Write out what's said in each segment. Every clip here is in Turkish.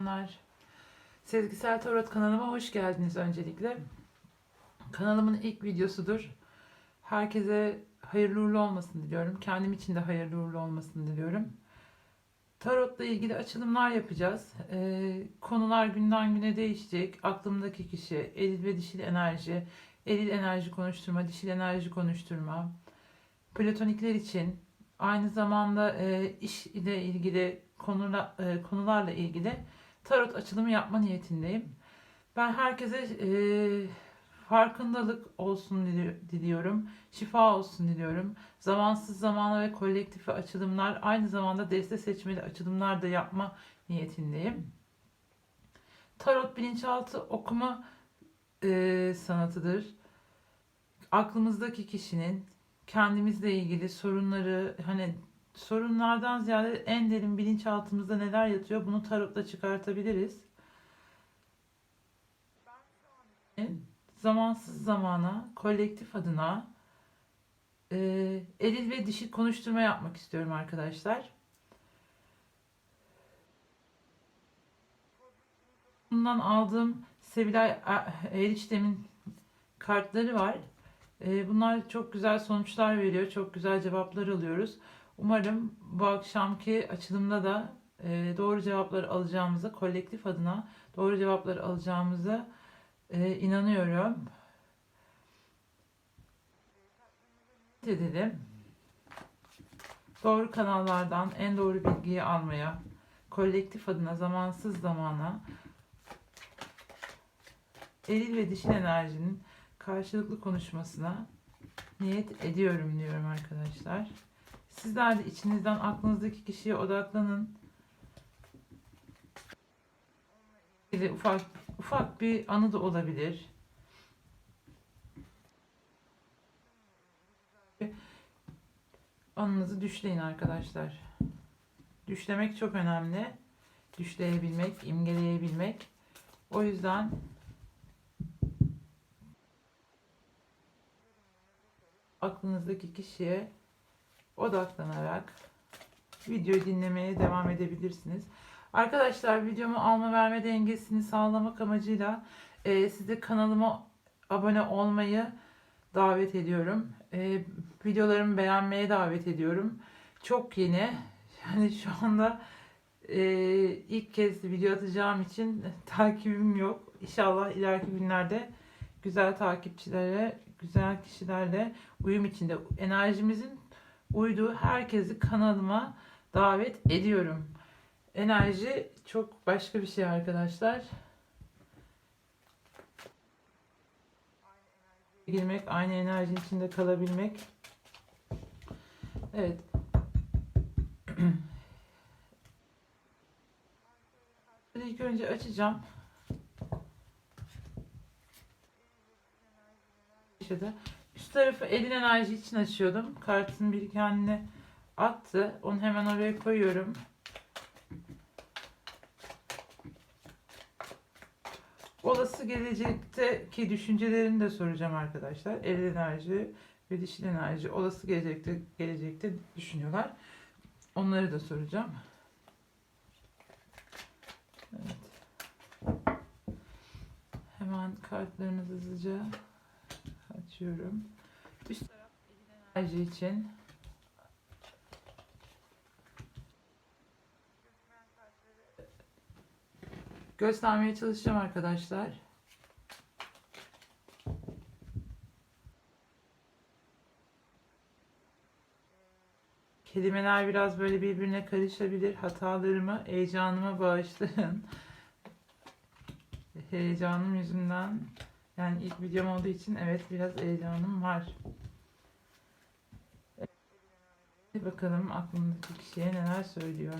Merhabalar. Sezgisel Tarot kanalıma hoş geldiniz öncelikle. Kanalımın ilk videosudur. Herkese hayırlı uğurlu olmasını diliyorum. Kendim için de hayırlı uğurlu olmasını diliyorum. Tarotla ilgili açılımlar yapacağız. Ee, konular günden güne değişecek. Aklımdaki kişi, eril ve dişil enerji, eril enerji konuşturma, dişil enerji konuşturma, platonikler için, aynı zamanda e, iş ile ilgili konular, e, konularla ilgili tarot açılımı yapma niyetindeyim. Ben herkese e, farkındalık olsun dili- diliyorum. Şifa olsun diliyorum. Zamansız zamana ve kolektif açılımlar aynı zamanda deste seçmeli açılımlar da yapma niyetindeyim. Tarot bilinçaltı okuma e, sanatıdır. Aklımızdaki kişinin kendimizle ilgili sorunları hani sorunlardan ziyade en derin bilinçaltımızda neler yatıyor bunu tarotla çıkartabiliriz. Zamansız zamana, kolektif adına e, eril ve dişi konuşturma yapmak istiyorum arkadaşlar. Bundan aldığım Sevilay Eriştem'in kartları var. E, bunlar çok güzel sonuçlar veriyor. Çok güzel cevaplar alıyoruz. Umarım bu akşamki açılımda da e, doğru cevapları alacağımıza, kolektif adına doğru cevapları alacağımıza e, inanıyorum. edelim. Doğru kanallardan en doğru bilgiyi almaya, kolektif adına zamansız zamana, eril ve dişil enerjinin karşılıklı konuşmasına niyet ediyorum diyorum arkadaşlar. Sizler de içinizden aklınızdaki kişiye odaklanın. Ufak ufak bir anı da olabilir. Anınızı düşleyin arkadaşlar. Düşlemek çok önemli. Düşleyebilmek, imgeleyebilmek. O yüzden aklınızdaki kişiye odaklanarak videoyu dinlemeye devam edebilirsiniz. Arkadaşlar videomu alma verme dengesini sağlamak amacıyla e, sizi kanalıma abone olmayı davet ediyorum. E, videolarımı beğenmeye davet ediyorum. Çok yeni. Yani şu anda e, ilk kez video atacağım için takibim yok. İnşallah ileriki günlerde güzel takipçilere, güzel kişilerle uyum içinde enerjimizin uyduğu herkesi kanalıma davet ediyorum. Enerji çok başka bir şey arkadaşlar. Girmek, aynı enerjinin içinde kalabilmek. Evet. İlk önce açacağım. İşte üst tarafı elin enerji için açıyordum. Kartın bir kendine attı. Onu hemen oraya koyuyorum. Olası gelecekteki düşüncelerini de soracağım arkadaşlar. Eril enerji ve dişil enerji olası gelecekte gelecekte düşünüyorlar. Onları da soracağım. Evet. Hemen kartlarımızı hızlıca açıyorum. Üst taraf enerji için göstermeye çalışacağım arkadaşlar. Kelimeler biraz böyle birbirine karışabilir. Hatalarımı, heyecanıma bağışlayın. Heyecanım yüzünden yani ilk videom olduğu için evet biraz heyecanım var. Evet, bakalım aklımdaki kişiye neler söylüyor.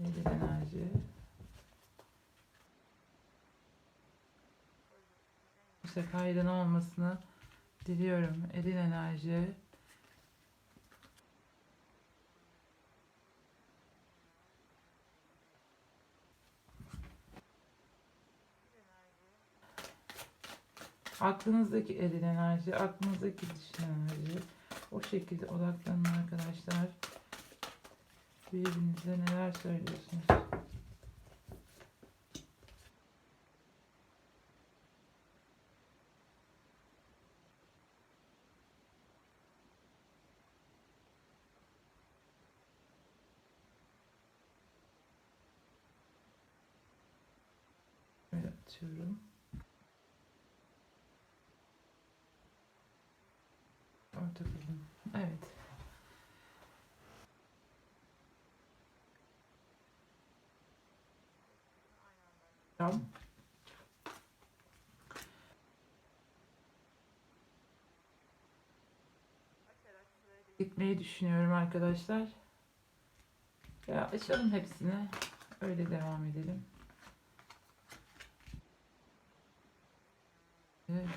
Eril enerji. İşte kaydın olmasını diliyorum. Eril enerji. Aklınızdaki eril enerji, aklınızdaki dişil enerji. O şekilde odaklanın arkadaşlar. Birbirinize neler söylüyorsunuz? Böyle atıyorum. Bölüm. Evet. Tamam. Gitmeyi düşünüyorum arkadaşlar. Ya açalım hepsini. Öyle devam edelim. Evet.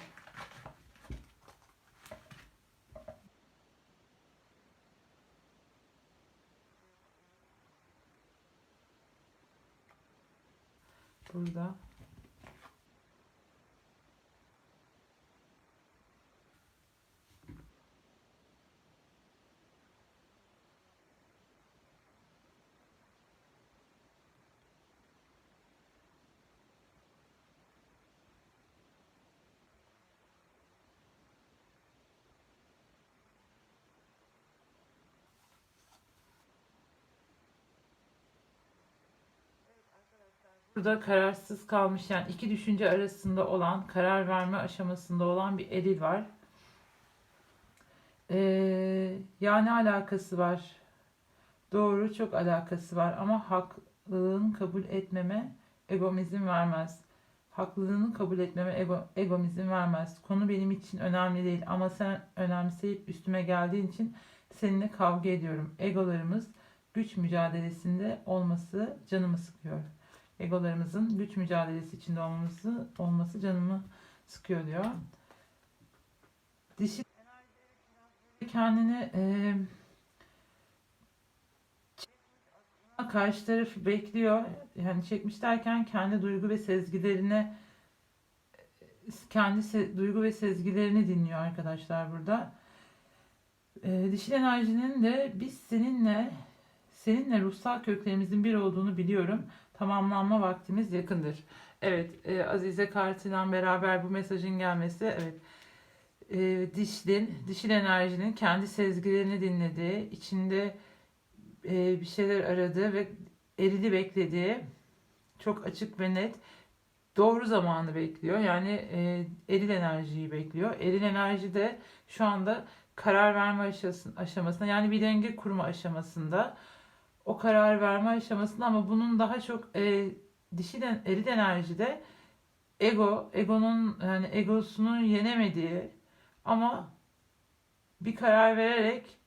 Burada. Burada kararsız kalmış yani iki düşünce arasında olan, karar verme aşamasında olan bir eril var. Ee, yani alakası var. Doğru çok alakası var ama haklılığını kabul etmeme egom izin vermez. Haklılığını kabul etmeme ego, egom izin vermez. Konu benim için önemli değil ama sen önemseyip üstüme geldiğin için seninle kavga ediyorum. Egolarımız güç mücadelesinde olması canımı sıkıyor egolarımızın güç mücadelesi içinde olması olması canımı sıkıyor diyor. Dişi kendini e, karşı tarafı bekliyor. Yani çekmiş derken kendi duygu ve sezgilerine kendi se- duygu ve sezgilerini dinliyor arkadaşlar burada. E, dişil enerjinin de biz seninle seninle ruhsal köklerimizin bir olduğunu biliyorum tamamlanma vaktimiz yakındır. Evet, e, Azize Kart'la beraber bu mesajın gelmesi, evet, e, dişlin, dişil enerjinin kendi sezgilerini dinlediği, içinde e, bir şeyler aradığı ve erili beklediği, çok açık ve net, doğru zamanı bekliyor. Yani e, eril enerjiyi bekliyor. Eril enerji de şu anda karar verme aşamasında yani bir denge kurma aşamasında o karar verme aşamasında ama bunun daha çok e, dişil eril enerjide ego, egonun yani egosunun yenemediği ama bir karar vererek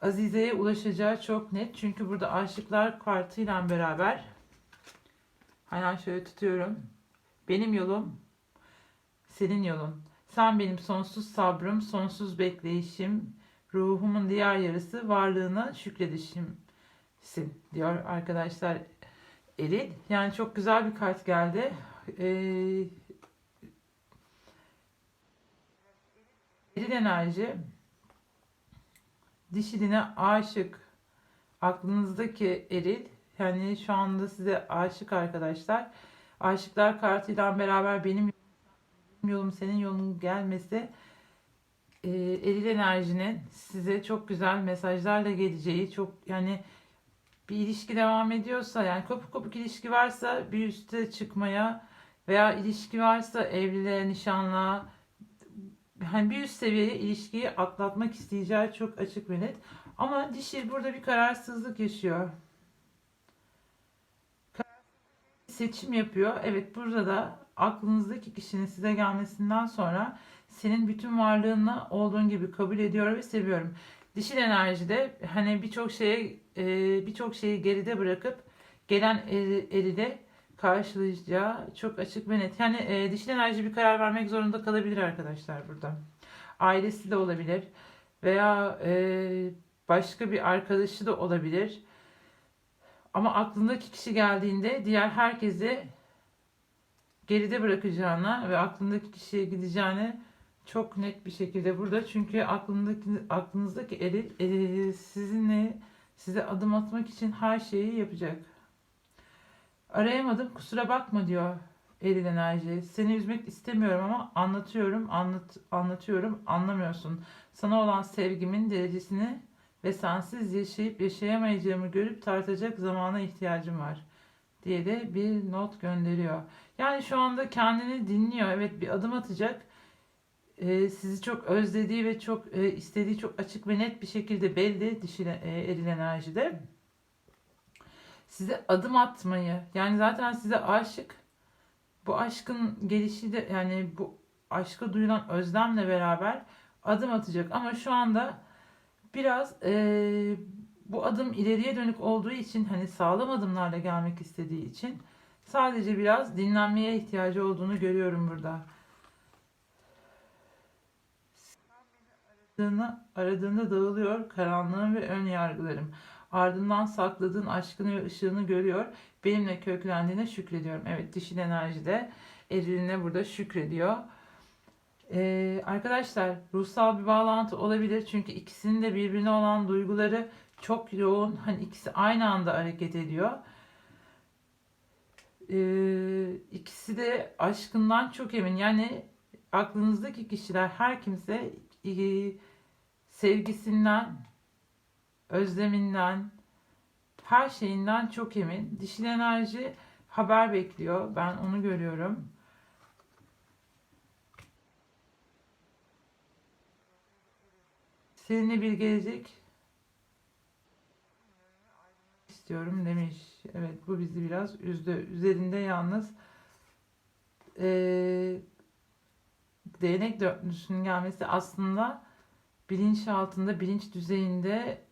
Azize'ye ulaşacağı çok net. Çünkü burada aşıklar kartıyla beraber hemen şöyle tutuyorum. Benim yolum senin yolun. Sen benim sonsuz sabrım, sonsuz bekleyişim, ruhumun diğer yarısı varlığına şükredişim sin diyor arkadaşlar Eril. Yani çok güzel bir kart geldi. Ee, eril enerji dişiline aşık aklınızdaki eril yani şu anda size aşık arkadaşlar. Aşıklar kartıyla beraber benim yolum senin yolun gelmesi e, eril enerjinin size çok güzel mesajlarla geleceği çok yani bir ilişki devam ediyorsa yani kopuk kopuk ilişki varsa bir üste çıkmaya veya ilişki varsa evliliğe, nişanlığa hani bir üst seviyeye ilişkiyi atlatmak isteyeceği çok açık ve net. Ama dişil burada bir kararsızlık yaşıyor. Seçim yapıyor. Evet burada da aklınızdaki kişinin size gelmesinden sonra senin bütün varlığınla olduğun gibi kabul ediyor ve seviyorum. Dişil enerjide hani birçok şeye e, birçok şeyi geride bırakıp gelen eride karşılayacağı çok açık ve net. Yani e, dişil enerji bir karar vermek zorunda kalabilir arkadaşlar burada. Ailesi de olabilir veya e, başka bir arkadaşı da olabilir. Ama aklındaki kişi geldiğinde diğer herkesi geride bırakacağına ve aklındaki kişiye gideceğine çok net bir şekilde burada. Çünkü aklındaki aklınızdaki eril, eril sizinle Size adım atmak için her şeyi yapacak. Arayamadım kusura bakma diyor eril enerji. Seni üzmek istemiyorum ama anlatıyorum, anlat, anlatıyorum, anlamıyorsun. Sana olan sevgimin derecesini ve sensiz yaşayıp yaşayamayacağımı görüp tartacak zamana ihtiyacım var diye de bir not gönderiyor. Yani şu anda kendini dinliyor. Evet bir adım atacak. Ee, sizi çok özlediği ve çok e, istediği çok açık ve net bir şekilde belli dişil e, eril enerjide. Size adım atmayı yani zaten size aşık. Bu aşkın gelişi de yani bu aşka duyulan özlemle beraber adım atacak ama şu anda biraz e, bu adım ileriye dönük olduğu için hani sağlam adımlarla gelmek istediği için sadece biraz dinlenmeye ihtiyacı olduğunu görüyorum burada. Aradığını, aradığında dağılıyor karanlığım ve ön yargılarım. Ardından sakladığın aşkını ve ışığını görüyor. Benimle köklendiğine şükrediyorum. Evet dişil enerjide eriline burada şükrediyor. Ee, arkadaşlar ruhsal bir bağlantı olabilir çünkü ikisinin de birbirine olan duyguları çok yoğun. Hani ikisi aynı anda hareket ediyor. Ee, ikisi de aşkından çok emin. Yani aklınızdaki kişiler her kimse e, sevgisinden, özleminden, her şeyinden çok emin. Dişil enerji haber bekliyor. Ben onu görüyorum. Seninle bir gelecek istiyorum demiş. Evet bu bizi biraz üzdü. Üzerinde yalnız ee, değnek dörtlüsünün gelmesi aslında bilinç altında, bilinç düzeyinde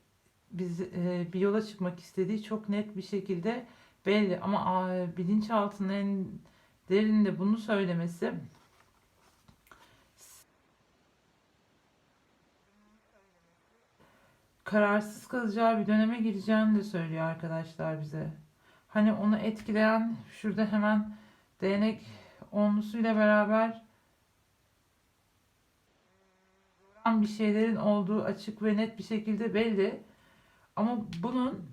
biz e, bir yola çıkmak istediği çok net bir şekilde belli. Ama a, bilinç altında en derinde bunu söylemesi kararsız kalacağı bir döneme gireceğini de söylüyor arkadaşlar bize. Hani onu etkileyen şurada hemen değnek onlusuyla beraber bir şeylerin olduğu açık ve net bir şekilde belli. Ama bunun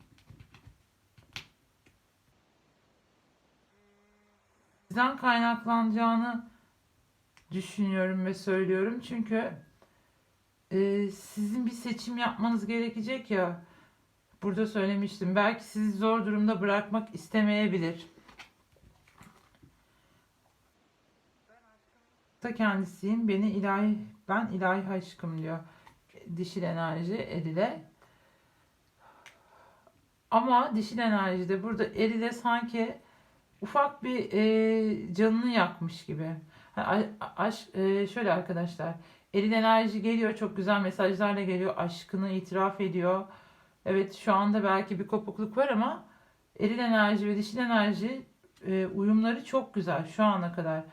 sizden kaynaklanacağını düşünüyorum ve söylüyorum. Çünkü e, sizin bir seçim yapmanız gerekecek ya. Burada söylemiştim. Belki sizi zor durumda bırakmak istemeyebilir. Da kendisiyim. Beni ilahi ben ilahi aşkım diyor. Dişil enerji erile. Ama dişil enerjide burada erile sanki ufak bir e, canını yakmış gibi. Yani aşk e, şöyle arkadaşlar. Eril enerji geliyor. Çok güzel mesajlarla geliyor. Aşkını itiraf ediyor. Evet şu anda belki bir kopukluk var ama eril enerji ve dişil enerji e, uyumları çok güzel şu ana kadar.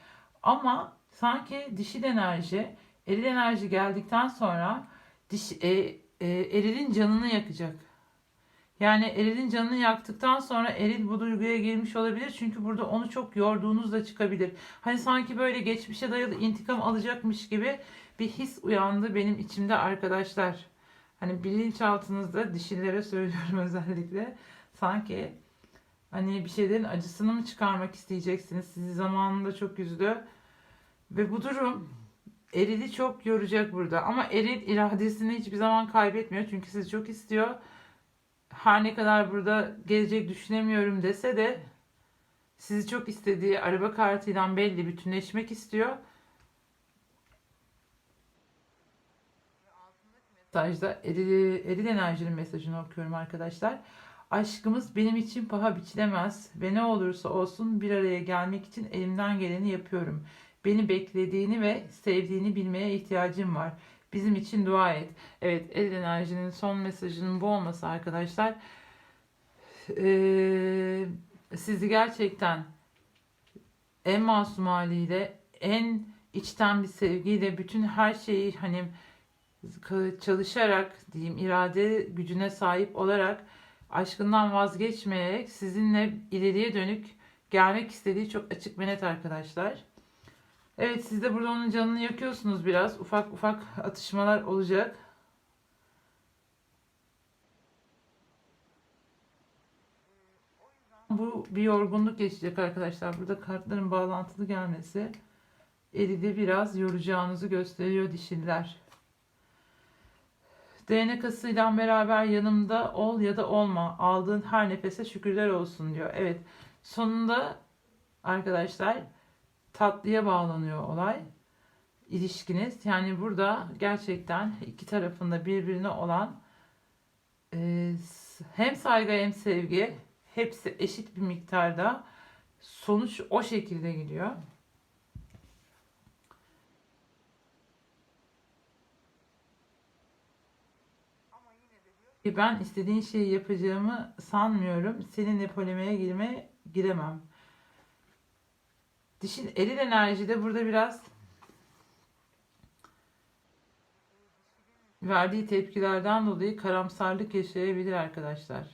Ama sanki dişil enerji, eril enerji geldikten sonra diş, e, e, erilin canını yakacak. Yani erilin canını yaktıktan sonra eril bu duyguya girmiş olabilir. Çünkü burada onu çok yorduğunuz da çıkabilir. Hani sanki böyle geçmişe dayalı intikam alacakmış gibi bir his uyandı benim içimde arkadaşlar. Hani bilinçaltınızda dişillere söylüyorum özellikle. Sanki hani bir şeylerin acısını mı çıkarmak isteyeceksiniz? Sizi zamanında çok üzdü. Ve bu durum erili çok yoracak burada. Ama eril iradesini hiçbir zaman kaybetmiyor. Çünkü sizi çok istiyor. Her ne kadar burada gelecek düşünemiyorum dese de sizi çok istediği araba kartıyla belli bütünleşmek istiyor. mesajda eril, eril enerjinin mesajını okuyorum arkadaşlar. Aşkımız benim için paha biçilemez ve ne olursa olsun bir araya gelmek için elimden geleni yapıyorum. Beni beklediğini ve sevdiğini bilmeye ihtiyacım var. Bizim için dua et. Evet, eril enerjinin son mesajının bu olması arkadaşlar. Ee, sizi gerçekten en masum haliyle, en içten bir sevgiyle bütün her şeyi hani çalışarak diyeyim irade gücüne sahip olarak aşkından vazgeçmeyerek sizinle ileriye dönük gelmek istediği çok açık ve net arkadaşlar. Evet siz de burada onun canını yakıyorsunuz biraz. Ufak ufak atışmalar olacak. Bu bir yorgunluk geçecek arkadaşlar. Burada kartların bağlantılı gelmesi eridi biraz yoracağınızı gösteriyor dişiller. DNK'sıyla beraber yanımda ol ya da olma. Aldığın her nefese şükürler olsun diyor. Evet. Sonunda arkadaşlar tatlıya bağlanıyor olay. İlişkiniz. Yani burada gerçekten iki tarafında birbirine olan e, hem saygı hem sevgi hepsi eşit bir miktarda sonuç o şekilde gidiyor. Ben istediğin şeyi yapacağımı sanmıyorum. Seninle polemiğe girmeye giremem. Dişin eril enerjide burada biraz verdiği tepkilerden dolayı karamsarlık yaşayabilir arkadaşlar.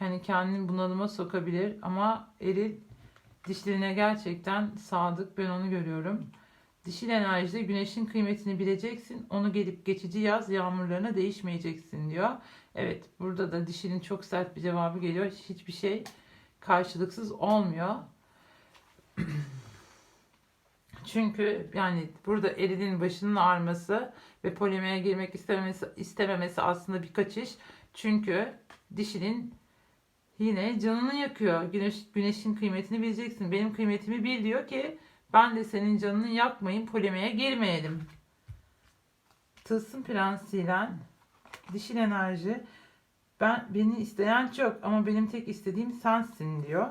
Yani kendini bunalıma sokabilir ama eril dişlerine gerçekten sadık ben onu görüyorum. Dişil enerjide güneşin kıymetini bileceksin. Onu gelip geçici yaz yağmurlarına değişmeyeceksin diyor. Evet burada da dişinin çok sert bir cevabı geliyor. Hiçbir şey karşılıksız olmuyor. Çünkü yani burada erilin başının ağrıması ve polemiğe girmek istememesi, istememesi aslında bir kaçış. Çünkü dişinin yine canını yakıyor. Güneş, güneşin kıymetini bileceksin. Benim kıymetimi bil diyor ki ben de senin canını yakmayın polemiğe girmeyelim. Tılsım prensiyle dişil enerji ben beni isteyen çok ama benim tek istediğim sensin diyor.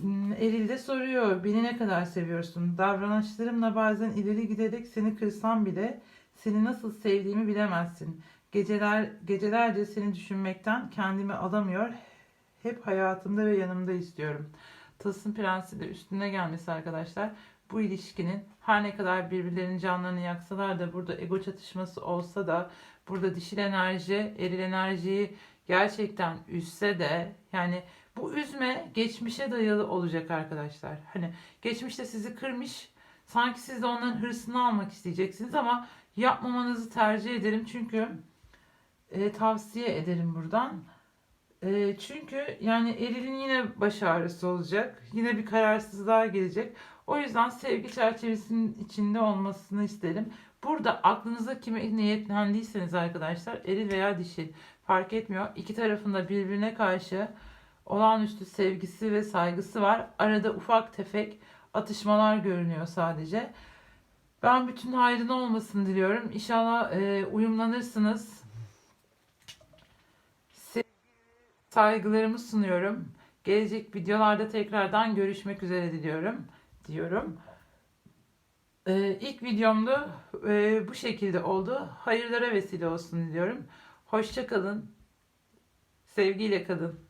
Hmm, Eril de soruyor beni ne kadar seviyorsun? Davranışlarımla bazen ileri giderek seni kırsam bile seni nasıl sevdiğimi bilemezsin. Geceler gecelerce seni düşünmekten kendimi alamıyor. Hep hayatımda ve yanımda istiyorum. Tılsım prensi de üstüne gelmesi arkadaşlar. Bu ilişkinin her ne kadar birbirlerinin canlarını yaksalar da burada ego çatışması olsa da burada dişil enerji, eril enerjiyi gerçekten üzse de yani bu üzme geçmişe dayalı olacak arkadaşlar. Hani geçmişte sizi kırmış, sanki siz de onların hırsını almak isteyeceksiniz ama yapmamanızı tercih ederim çünkü e, tavsiye ederim buradan. E, çünkü yani erilin yine baş ağrısı olacak. Yine bir kararsızlığa gelecek. O yüzden sevgi çerçevesinin içinde olmasını isterim. Burada aklınıza kime niyetlendiyseniz arkadaşlar eril veya dişil fark etmiyor. İki tarafında birbirine karşı olağanüstü sevgisi ve saygısı var. Arada ufak tefek atışmalar görünüyor sadece. Ben bütün hayrına olmasını diliyorum. İnşallah e, uyumlanırsınız. saygılarımı sunuyorum. Gelecek videolarda tekrardan görüşmek üzere diliyorum diyorum. Ee, ilk videomda e, bu şekilde oldu. Hayırlara vesile olsun diliyorum. Hoşça kalın. Sevgiyle kalın.